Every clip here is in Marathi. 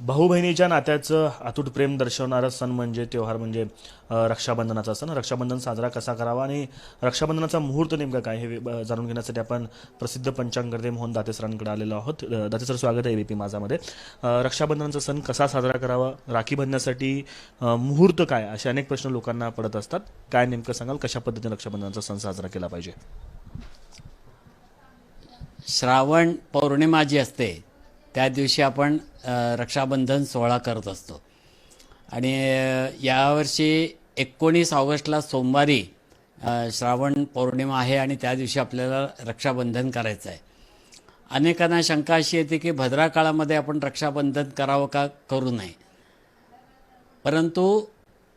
भाऊ बहिणीच्या नात्याचं अतूट प्रेम दर्शवणारा सण म्हणजे त्योहार म्हणजे रक्षाबंधनाचा सण. रक्षाबंधन साजरा कसा करावा आणि रक्षाबंधनाचा मुहूर्त नेमका काय हे जाणून घेण्यासाठी आपण प्रसिद्ध पंचांगकर्ते मोहन दाते सरांकडे आलेलो आहोत. दातेसर दाते सर स्वागत आहे एबीपी माझामध्ये. रक्षाबंधनाचा सण कसा साजरा करावा राखी बांधण्यासाठी मुहूर्त काय असे अनेक प्रश्न लोकांना पडत असतात. काय नेमकं सांगाल कशा पद्धतीने रक्षाबंधनाचा सण साजरा केला पाहिजे? श्रावण पौर्णिमा जी असते त्या दिवशी आपण रक्षाबंधन सोहळा करत असतो. आणि यावर्षी एकोणीस ऑगस्टला सोमवारी श्रावण पौर्णिमा आहे आणि त्या दिवशी आपल्याला रक्षाबंधन करायचं आहे. अनेकांना शंका अशी येते की भद्रा काळामध्ये आपण रक्षाबंधन करावं का करू नये? परंतु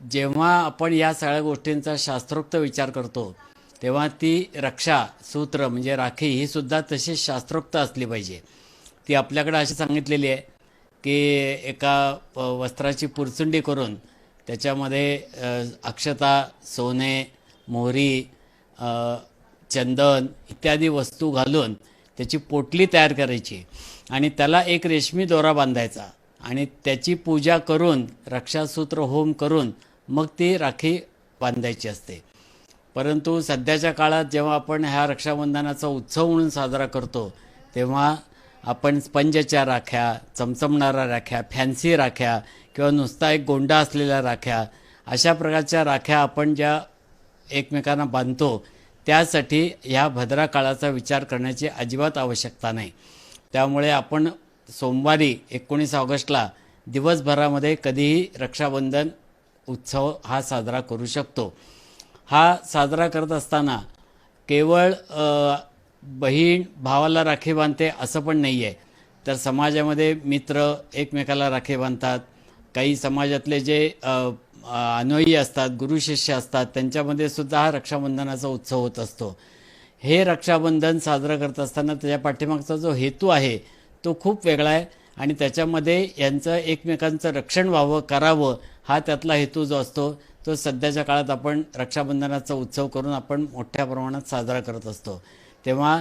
जेव्हा आपण या सगळ्या गोष्टींचा शास्त्रोक्त विचार करतो तेव्हा ती रक्षा सूत्र म्हणजे राखी ही सुद्धा तशी शास्त्रोक्त असली पाहिजे. ती आपल्याकडं अशी सांगितलेली आहे की एका वस्त्राची पुरचुंडी करून त्याच्यामध्ये अक्षता सोने मोहरी चंदन इत्यादी वस्तू घालून त्याची पोटली तयार करायची. आणि त्याला एक रेशमी दोरा बांधायचा आणि त्याची पूजा करून रक्षासूत्र होम करून मग ती राखी बांधायची असते. परंतु सध्याच्या काळात जेव्हा आपण ह्या रक्षाबंधनाचा उत्सव म्हणून साजरा करतो तेव्हा आपण स्पंजच्या राख्या चमचमणाऱ्या राख्या फॅन्सी राख्या किंवा नुसता एक गोंडा असलेल्या राख्या अशा प्रकारच्या राख्या आपण ज्या एकमेकांना बांधतो त्यासाठी ह्या भद्रा काळाचा विचार करण्याची अजिबात आवश्यकता नाही. त्यामुळे आपण सोमवारी एकोणीस ऑगस्टला दिवसभरामध्ये कधीही रक्षाबंधन उत्सव हा साजरा करू शकतो. हा साजरा करत असताना केवळ बहीण भावाला राखी बांधते असं पण नाही आहे तर समाजामध्ये मित्र एकमेकाला राखी बांधतात. काही समाजातले जे अनुयी अनुयायी असतात गुरुशिष्य असतात त्यांच्यामध्ये सुद्धा हा रक्षाबंधनाचा उत्सव होत असतो. हे रक्षाबंधन साजरं करत असताना त्याच्या पाठीमागचा जो हेतू आहे तो खूप वेगळा आहे आणि त्याच्यामध्ये यांचं एकमेकांचं रक्षण व्हावं करावं हा त्यातला हेतू जो असतो तो सध्याच्या काळात आपण रक्षाबंधनाचा उत्सव करून आपण मोठ्या प्रमाणात साजरा करत असतो. तेव्हा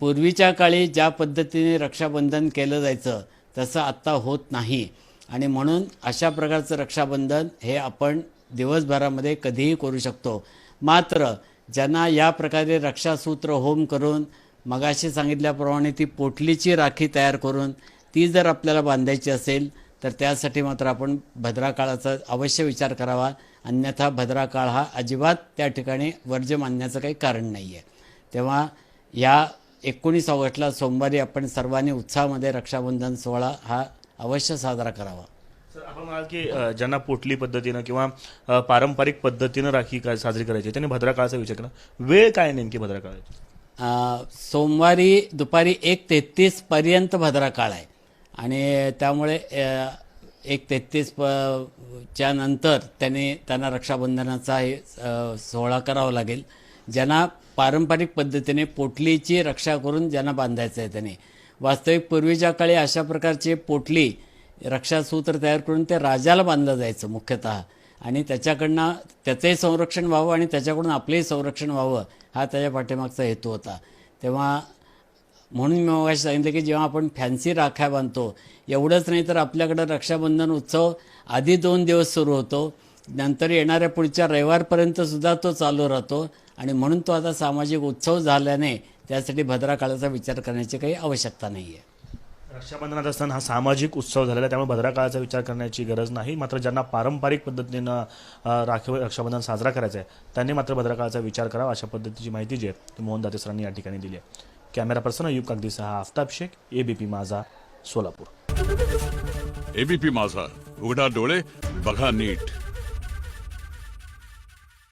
पूर्वीच्या काळी ज्या पद्धतीने रक्षाबंधन केलं जायचं तसं आत्ता होत नाही. आणि म्हणून अशा प्रकारचं रक्षाबंधन हे आपण दिवसभरामध्ये कधीही करू शकतो. मात्र ज्यांना या प्रकारे रक्षासूत्र होम करून मगाशी सांगितल्याप्रमाणे ती पोटलीची राखी तयार करून ती जर आपल्याला बांधायची असेल तर त्यासाठी मात्र आपण भद्राकाळाचा अवश्य विचार करावा. अन्यथा भद्राकाळ हा अजिबात त्या ठिकाणी वर्ज्य मानण्याचं काही कारण नाही आहे तेव्हा या एकोणीस ऑगस्टला सोमवारी आपण सर्वांनी उत्साहामध्ये रक्षाबंधन सोहळा हा अवश्य साजरा करावा. सर आपण म्हणाल की ज्यांना पोटली पद्धतीनं किंवा पारंपरिक पद्धतीनं राखी काय साजरी करायची त्यांनी भद्रा काळाचा विचार केला. वेळ काय नेमकी भद्रा काळाची सोमवारी दुपारी एक तेहतीस पर्यंत भद्रा काळ आहे. आणि त्यामुळे एक तेहतीस प च्या नंतर त्याने त्यांना रक्षाबंधनाचा हे सोहळा करावा लागेल. ज्यांना पारंपरिक पद्धतीने पोटलीची रक्षा करून ज्यांना बांधायचं आहे त्याने. वास्तविक पूर्वीच्या काळी अशा प्रकारची पोटली रक्षासूत्र तयार करून ते राजाला बांधलं जायचं मुख्यतः. आणि त्याच्याकडनं त्याचंही संरक्षण व्हावं आणि त्याच्याकडून आपलंही संरक्षण व्हावं हा त्याच्या पाठीमागचा हेतू होता. तेव्हा म्हणून मी मग सांगितलं की जेव्हा आपण फॅन्सी राख्या बांधतो एवढंच नाही तर आपल्याकडं रक्षाबंधन उत्सव आधी दोन दिवस सुरू होतो. नंतर येणाऱ्या पुढच्या रविवारपर्यंत सुद्धा तो चालू राहतो. आणि म्हणून तो आता सामाजिक उत्सव झाल्याने त्यासाठी भद्रा काळाचा विचार करण्याची काही आवश्यकता नाही आहे रक्षाबंधनाचा सण हा सामाजिक उत्सव झालेला आहे त्यामुळे भद्रा काळाचा विचार करण्याची गरज नाही. मात्र ज्यांना पारंपरिक पद्धतीनं राखीव रक्षाबंधन साजरा करायचा आहे त्यांनी मात्र भद्रा काळाचा विचार करावा अशा पद्धतीची माहिती जी आहे ती मोहन दाते सरांनी या ठिकाणी दिली आहे. कॅमेरा पर्सन अयुब कागदीसह आफताब शेख एबीपी माझा सोलापूर. एबीपी माझा उघडा डोळे बघा नीट.